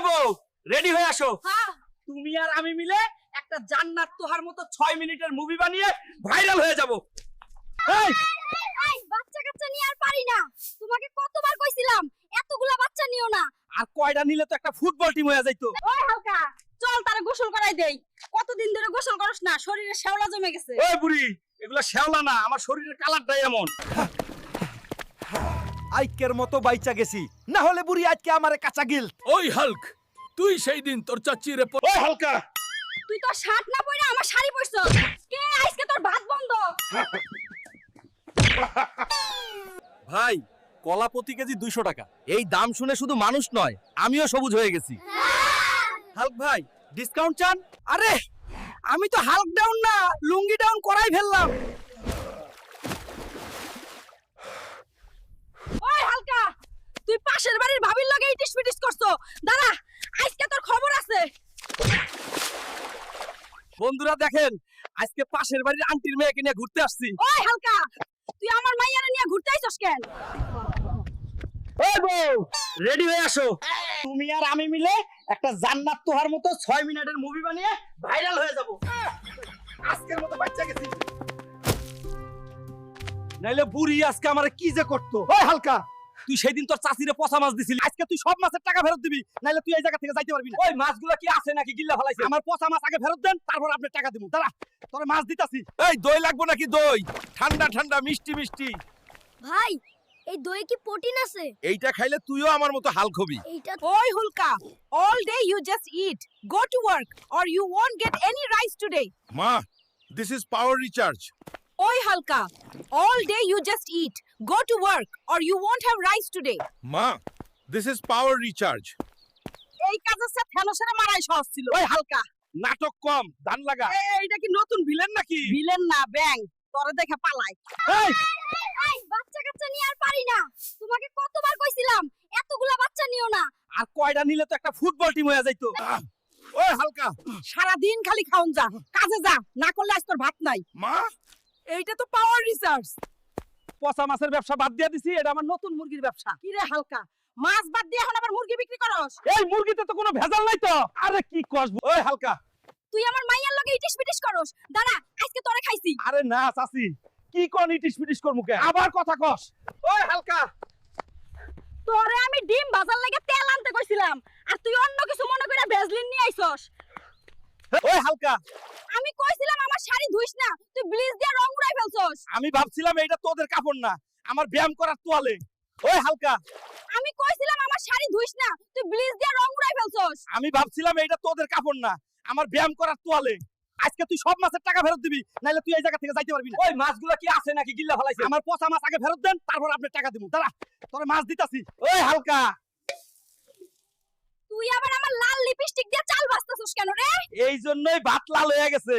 এই বউ রেডি হয়ে আসো। হ্যাঁ। তুমি আর আমি মিলে একটা জান্নাত তোহার মতো ছয় মিনিটের মুভি বানিয়ে ভাইরাল হয়ে যাব। এই এই বাচ্চা কাচ্চা নিয়ে আর পারি না। তোমাকে কতবার কইছিলাম এতগুলা বাচ্চা নিও না। আর কয়টা নিলে তো একটা ফুটবল টিম হয়ে যাইতো। ওই হালকা চল তারা গোসল করাই দেই। কতদিন ধরে গোসল করস না শরীরে শ্যাওলা জমে গেছে। ওই বুড়ি এগুলো শ্যাওলা না আমার শরীরের কালারটাই এমন। আইকের মতো বাইচা গেছি। না হলে বুড়ি আজকে আমারে কাঁচা গিল ওই হালক তুই সেই দিন তোর চাচিরে প- ওই হালকা! তুই তো শার্ট না পরে আমার শাড়ি পরছ কে আজকে তোর ভাত বন্ধ? ভাই কলা প্রতি কেজি দুইশো টাকা। এই দাম শুনে শুধু মানুষ নয় আমিও সবুজ হয়ে গেছি। হালক ভাই ডিসকাউন্ট চান? আরে আমি তো হালক ডাউন না লুঙ্গি ডাউন করাই ফেললাম ওই হালকা তুই পাশের বাড়ির ভাবির লগে ইটিস পিটিস করছ দাঁড়া আজকে তোর খবর আছে বন্ধুরা দেখেন আজকে পাশের বাড়ির আন্টির মেয়েকে নিয়ে ঘুরতে আসছি। ওই হালকা তুই আমার মাইয়ারে নিয়ে ঘুরতে আইছস কেন? ওই বউ রেডি হয়ে আসো। তুমি আর আমি মিলে একটা জান্নাত তোহার মতো ছয় মিনিটের মুভি বানিয়ে ভাইরাল হয়ে যাব। আজকের মতো বাচ্চা গেছি। নাইলে বুড়ি আজকে আমার কি যে করতো? ওই হালকা তুই সেদিন তোর চাষিরে পচা মাছ দিছিলি। আজকে তুই সব মাছের টাকা ফেরত দিবি নাইলে তুই এই জায়গা থেকে যাইতে পারবি না। ওই মাছগুলো কি আছে নাকি? গিল্লা ফলাইছে। আমার পচা মাছ আগে ফেরত দেন তারপর আপনি টাকা দিব। দাঁড়া তোর মাছ দিতাছি। এই দই লাগবো নাকি দই? ঠান্ডা ঠান্ডা মিষ্টি মিষ্টি। ভাই এই দই কি প্রোটিন আছে? এইটা খাইলে তুইও আমার মতো হাল খবি। এইটা Oi, Hulka, all day you just eat go to work or you won't get any rice today. মা this is power recharge Oi, Halka, all day you just eat. Go to work or you won't have rice today. মা this is power recharge এই কাজের সাথে ফেনসের মারাই সহজ ছিল। ওই হালকা নাটক কম ধান লাগা। এইটা কি নতুন ভিলেন নাকি? ভিলেন না ব্যাং তোরে দেখে পালাই। এই! এই বাচ্চা কাচ্চা নিয়ে আর পারি না। তোমাকে কতবার কইছিলাম এতগুলা বাচ্চা নিও না। আর কয়টা নিলে তো একটা ফুটবল টিম হয়ে যাইতো। ওই হালকা। সারা দিন খালি খাওন যা কাজে যা না করলে আজ তোর ভাত নাই। মা এইটা তো পাওয়ার রিসার্চ পচা মাছের ব্যবসা বাদ দিয়ে দিছি এটা আমার নতুন মুরগির ব্যবসা। কি রে হালকা? মাছ বাদ দিয়ে এখন আবার মুরগি বিক্রি করস? এই মুরগিতে তো কোনো ভেজাল নাই তো। আরে কি কস ওই হালকা। তুই আমার মাইয়ার লগে ইটিস পিটিস করস। দাঁড়া আজকে তোরে খাইছি। আরে না চাচি। কি কোন ইটিস পিটিস কর মুখে আবার কথা কস। ওই হালকা। তোরে আমি ডিম বাজার লাগে তেল আনতে কইছিলাম। আর তুই অন্য কিছু মনে করে ভেজলিন নিয়ে আইছস। ওই হালকা। আমি কইছিলাম আমার শাড়ি ধুইস না তুই ব্লিচ দিয়ে রং উড়াই ফেলছস। আমি ভাবছিলাম এইটা তোদের কাপড় না আমার ব্যায়াম করার তোয়ালে। ওই হালকা। আমি কইছিলাম আমার শাড়ি ধুইস না তুই ব্লিচ দিয়ে রং উড়াই ফেলছস। আমি ভাবছিলাম এইটা তোদের কাপড় না আমার ব্যায়াম করার তোয়ালে। আজকে তুই সব মাছের টাকা ফেরত দিবি নাইলে তুই এই জায়গা থেকে যাইতে পারবি না। ওই মাছগুলো কি আছে নাকি? গিল্লা ফলাইছে। আমার পচা মাছ আগে ফেরত দেন তারপর আপনি টাকা দিব। দাঁড়া তোর মাছ দিতাছি। ওই হালকা। তুই আবার আমার লাল লিপস্টিক দিয়ে চাল বাস্তাছস কেন রে? এই জন্যই ভাত লাল হয়ে গেছে।